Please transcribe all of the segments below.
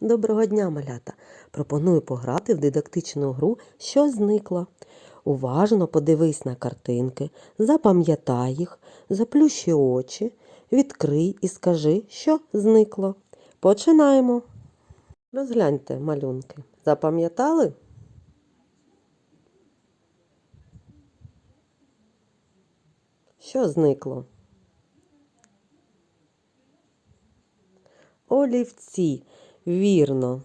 Доброго дня, малята! Пропоную пограти в дидактичну гру Що зникло. Уважно подивись на картинки, запам'ятай їх, заплющи очі, відкрий і скажи, що зникло. Починаємо. Розгляньте малюнки. Запам'ятали? Що зникло? Олівці. Вірно.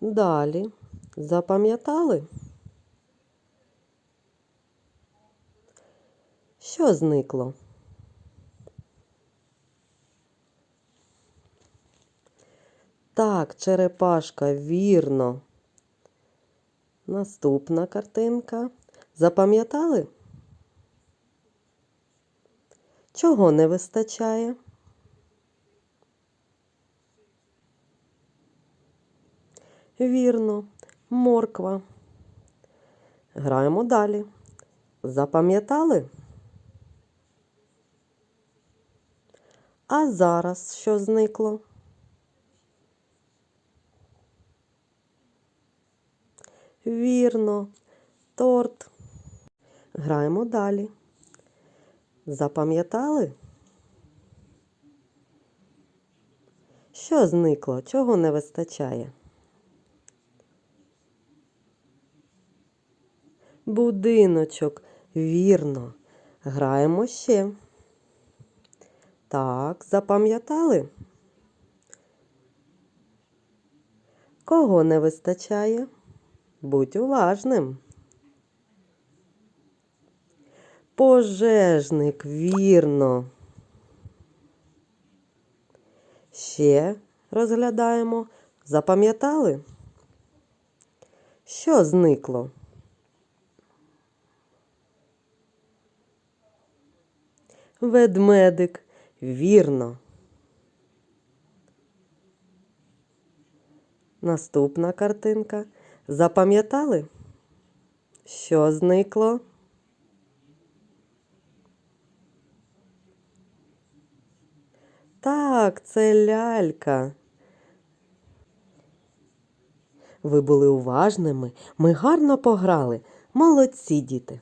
Далі. Запам'ятали? Що зникло? Так, черепашка, вірно. Наступна картинка. Запам'ятали? Чого не вистачає? Вірно, морква. Граємо далі. Запам'ятали? А зараз що зникло? Вірно, торт. Граємо далі. Запам'ятали? Що зникло? Чого не вистачає? Будиночок. Вірно. Граємо ще. Так, запам'ятали? Кого не вистачає? Будь уважним. Пожежник, вірно. Ще розглядаємо. Запам'ятали? Що зникло? Ведмедик, вірно. Наступна картинка. Запам'ятали? Що зникло? Так, це лялька. Ви були уважними, ми гарно пограли. Молодці, діти.